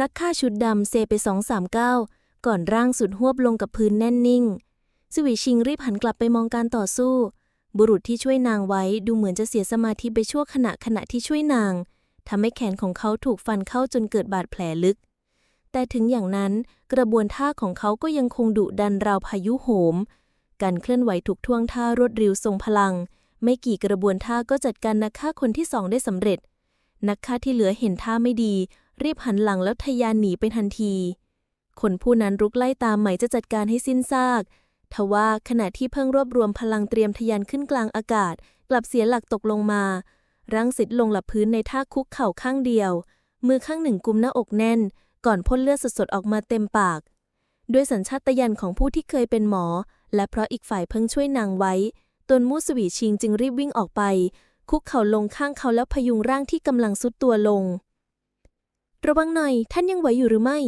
นักฆ่าชุดดำเซไปสองสามก้าวก่อนร่างสุดหวบลงกับพื้นแน่นนิ่งสวีชิงรีบหันกลับไปมองการต่อสู้ บุรุษที่ช่วยนางไว้ดูเหมือนจะเสียสมาธิไปชั่วขณะขณะที่ช่วยนางทำให้แขนของเขาถูกฟันเข้าจนเกิดบาดแผลลึก แต่ถึงอย่างนั้นกระบวนท่าของเขาก็ยังคงดุดันราวพายุโหม การเคลื่อนไหวถูกท่วงท่ารวดเร็วทรงพลัง ไม่กี่กระบวนท่าก็จัดการนักฆ่าคนที่สองได้สำเร็จ นักฆ่าที่เหลือเห็นท่าไม่ดี รีบหันหลังแล้วทะยานหนีไปทันที คนผู้นั้นรุกไล่ตามไหมจะจัดการให้สิ้นซากทว่าขณะที่เพิ่งรวบรวมพลังเตรียมทะยานขึ้นกลางอากาศ กลับเสียหลักตกลงมาร่างสิทธิ์ลงหลับพื้นในท่าคุกเข่าข้างเดียว มือข้างหนึ่งกุมหน้าอกแน่น ก่อนพ่นเลือดสดๆออกมาเต็มปาก ด้วยสัญชาตญาณของผู้ที่เคยเป็นหมอ และเพราะอีกฝ่ายเพิ่งช่วยนางไว้ตนมูสวีชิงจึงรีบวิ่งออกไป คุกเข่าลงข้างเขาแล้วพยุงร่างที่กำลังซุดตัวลง ระวังหน่อย ท่านยังไหวอยู่หรือไม่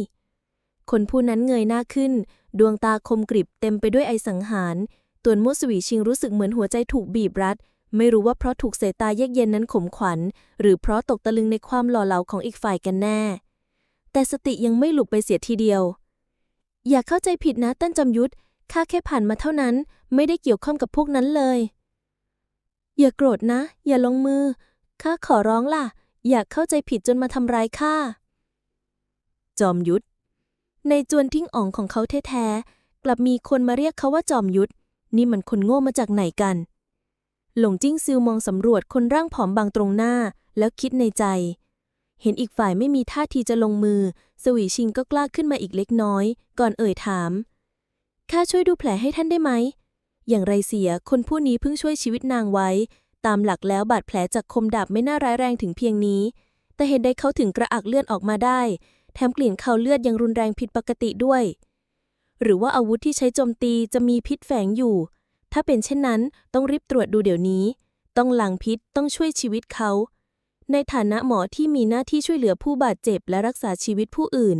คนผู้นั้นเงยหน้าขึ้น ดวงตาคมกริบเต็มไปด้วยไอสังหาร ตวนมูสวีชิงรู้สึกเหมือนหัวใจถูกบีบรัด ไม่รู้ว่าเพราะถูกสายตาเยกเย็นนั้นขมขวัญ หรือเพราะตกตะลึงในความหล่อเหลาของอีกฝ่ายกันแน่ แต่สติยังไม่หลุดไปเสียทีเดียว อย่าเข้าใจผิดนะต้นจำยุทธข้าแค่ผ่านมาเท่านั้น ไม่ได้เกี่ยวข้องกับพวกนั้นเลย อย่าโกรธนะ อย่าลงมือข้าขอร้องล่ะ อย่าเข้าใจผิดจนมาทำร้ายข้า จอมยุทธในจวนทิ้งอ่องของเขาแท้ๆ กลับมีคนมาเรียกเขาว่าจอมยุทธนี่มันคนโง่มาจากไหนกัน หลงจิ้งซิวมองสำรวจคนร่างผอมบางตรงหน้าแล้วคิดในใจ เห็นอีกฝ่ายไม่มีท่าทีจะลงมือ สวีชิงก็กล้าขึ้นมาอีกเล็กน้อย ก่อนเอ่ยถามข้าช่วยดูแผลให้ท่านได้ไหม อย่างไรเสียคนผู้นี้เพิ่งช่วยชีวิตนางไว้ ตามหลักแล้วบาดแผลจากคมดาบไม่น่าร้ายแรงถึงเพียงนี้ แต่เห็นได้เขาถึงกระอักเลือดออกมาได้ ถมกลิ่นเขาเลือดยังรุนแรงผิดปกติด้วย หรือว่าอาวุธที่ใช้โจมตีจะมีพิษแฝงอยู่ ถ้าเป็นเช่นนั้นต้องรีบตรวจดูเดี๋ยวนี้ ต้องหล้างพิษต้องช่วยชีวิตเขา ในฐานะหมอที่มีหน้าที่ช่วยเหลือผู้บาดเจ็บและรักษาชีวิตผู้อื่น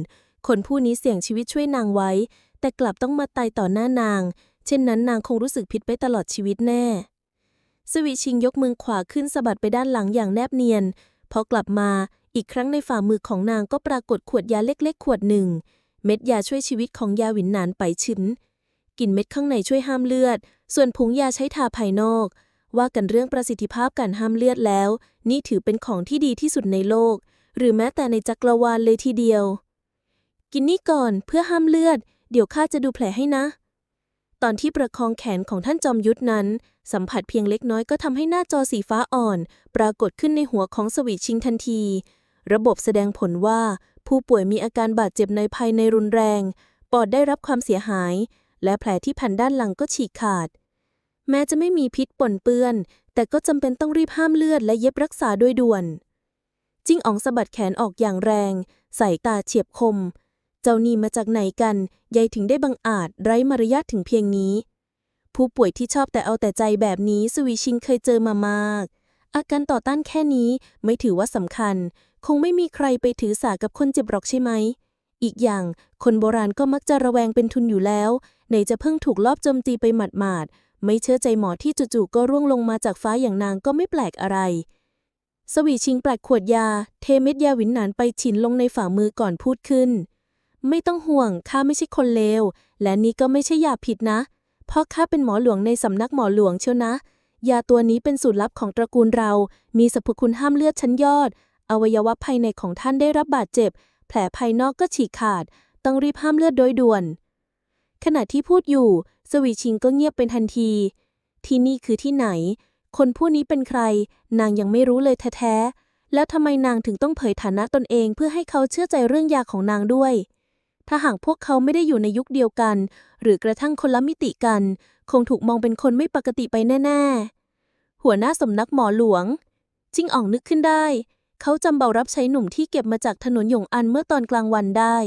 คนผู้นี้เสี่ยงชีวิตช่วยนางไว้ แต่กลับต้องมาตายต่อหน้านาง เช่นนั้นนางคงรู้สึกผิดไปตลอดชีวิตแน่สวีชิงยกมือขวาขึ้นสะบัดไปด้านหลังอย่างแนบเนียน พอกลับมา อีกครั้งในฝ่ามือของนางก็ปรากฏขวดยาเล็กๆ ขวดหนึ่ง เม็ดยาช่วยชีวิตของยาหวินหนานไปชิ้นกินเม็ดข้างในช่วยห้ามเลือด ส่วนผงยาใช้ทาภายนอก ว่ากันเรื่องประสิทธิภาพการห้ามเลือดแล้ว นี่ถือเป็นของที่ดีที่สุดในโลก หรือแม้แต่ในจักรวาลเลยทีเดียว กินนี่ก่อนเพื่อห้ามเลือด เดี๋ยวข้าจะดูแผลให้นะตอนที่ประคองแขนของท่านจอมยุทธนั้น สัมผัสเพียงเล็กน้อยก็ทำให้หน้าจอสีฟ้าอ่อน ปรากฏขึ้นในหัวของสวีชิงทันที ระบบแสดงผลว่า ผู้ป่วยมีอาการบาดเจ็บในภายในรุนแรง ปอดได้รับความเสียหาย และแผลที่แผ่นด้านหลังก็ฉีกขาด แม้จะไม่มีพิษปนเปื้อน แต่ก็จำเป็นต้องรีบห้ามเลือดและเย็บรักษาโดยด่วน จิ้งอ๋องสะบัดแขนออกอย่างแรง สายตาเฉียบคม เจ้านี่มาจากไหนกันยายถึงได้บังอาจไร้มารยาทถึงเพียงนี้ ผู้ป่วยที่ชอบแต่เอาแต่ใจแบบนี้สวีชิงเคยเจอมามาก อาการต่อต้านแค่นี้ไม่ถือว่าสำคัญ คงไม่มีใครไปถือสากับคนเจ็บหรอกใช่ไหม อีกอย่างคนโบราณก็มักจะระแวงเป็นทุนอยู่แล้วไหนจะเพิ่งถูกลอบโจมตีไปหมาดๆไม่เชื่อใจหมอที่จู่ๆก็ร่วงลงมาจากฟ้าอย่างนางก็ไม่แปลกอะไร สวีชิงแปลกขวดยา เทเม็ดยาหวินหนานไปฉินลงในฝ่ามือก่อนพูดขึ้น ไม่ต้องห่วงข้าไม่ใช่คนเลวและนี่ก็ไม่ใช่ยาผิดนะ เพราะข้าเป็นหมอหลวงในสำนักหมอหลวงเชียวนะ ยาตัวนี้เป็นสูตรลับของตระกูลเรา มีสรรพคุณห้ามเลือดชั้นยอด อวัยวะภายในของท่านได้รับบาดเจ็บ แผลภายนอกก็ฉีกขาด ต้องรีบห้ามเลือดโดยด่วน ขณะที่พูดอยู่ สวีชิงก็เงียบเป็นทันที ที่นี่คือที่ไหน คนผู้นี้เป็นใคร นางยังไม่รู้เลยแท้ๆ แล้วทำไมนางถึงต้องเผยฐานะตนเองเพื่อให้เขาเชื่อใจเรื่องยาของนางด้วยถ้าหากพวกเขาไม่ได้อยู่ในยุคเดียวกัน หรือกระทั่งคนละมิติกัน คงถูกมองเป็นคนไม่ปกติไปแน่ ๆ หัวหน้าสำนักหมอหลวง จิ้งอ่องนึกขึ้นได้ เขาจำเบารับใช้หนุ่มที่เก็บมาจากถนนหยงอันเมื่อตอนกลางวันได้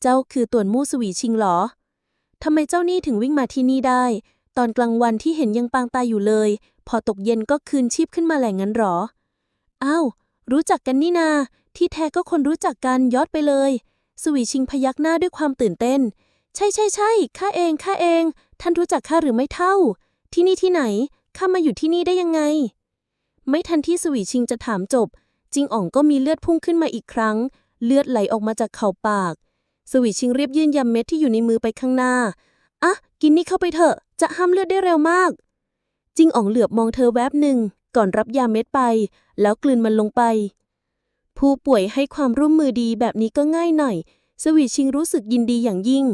เจ้าคือต่วนมู่สวีชิงเหรอทำไมเจ้านี่ถึงวิ่งมาที่นี่ได้ ตอนกลางวันที่เห็นยังปางตายอยู่เลย พอตกเย็นก็คืนชีพขึ้นมาแหล่งงั้นหรออ้าวรู้จักกันนี่นา ที่แท้ก็คนรู้จักกันยอดไปเลย สวีชิงพยักหน้าด้วยความตื่นเต้น ใช่ใช่ใช่ข้าเองข้าเอง ท่านรู้จักข้าหรือไม่เท่า ที่นี่ที่ไหน ข้ามาอยู่ที่นี่ได้ยังไง ไม่ทันที่สวีชิงจะถามจบ จิงอ่องก็มีเลือดพุ่งขึ้นมาอีกครั้ง เลือดไหลออกมาจากเข่าปาก สวีชิงเรียบยื่นยาเม็ดที่อยู่ในมือไปข้างหน้า อะ กินนี่เข้าไปเถอะ จะห้ามเลือดได้เร็วมาก จิงอ๋องเหลือบมองเธอแวบหนึ่ง ก่อนรับยาเม็ดไป แล้วกลืนมันลงไป ผู้ป่วยให้ความร่วมมือดีแบบนี้ก็ง่ายหน่อย สวีชิงรู้สึกยินดีอย่างยิ่ง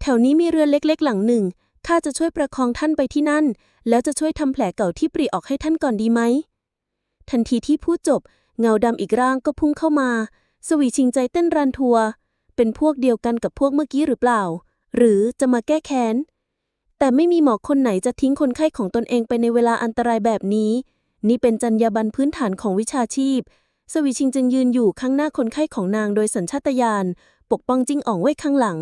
แถวนี้มีเรือเล็กๆ หลังหนึ่ง ข้าจะช่วยประคองท่านไปที่นั่น แล้วจะช่วยทำแผลเก่าที่ปริออกให้ท่านก่อนดีไหม ทันทีที่พูดจบ เงาดำอีกร่างก็พุ่งเข้ามา สวีชิงใจเต้นรันทัว เป็นพวกเดียวกันกับพวกเมื่อกี้หรือเปล่า หรือจะมาแก้แค้น แต่ไม่มีหมอคนไหนจะทิ้งคนไข้ของตนเองไปในเวลาอันตรายแบบนี้ นี่เป็นจรรยาบรรณพื้นฐานของวิชาชีพ สวีชิงจึงยืนอยู่ข้างหน้าคนไข้ของนางโดยสัญชาตญาณ ปกป้องจิ้งอ่องไว้ข้างหลัง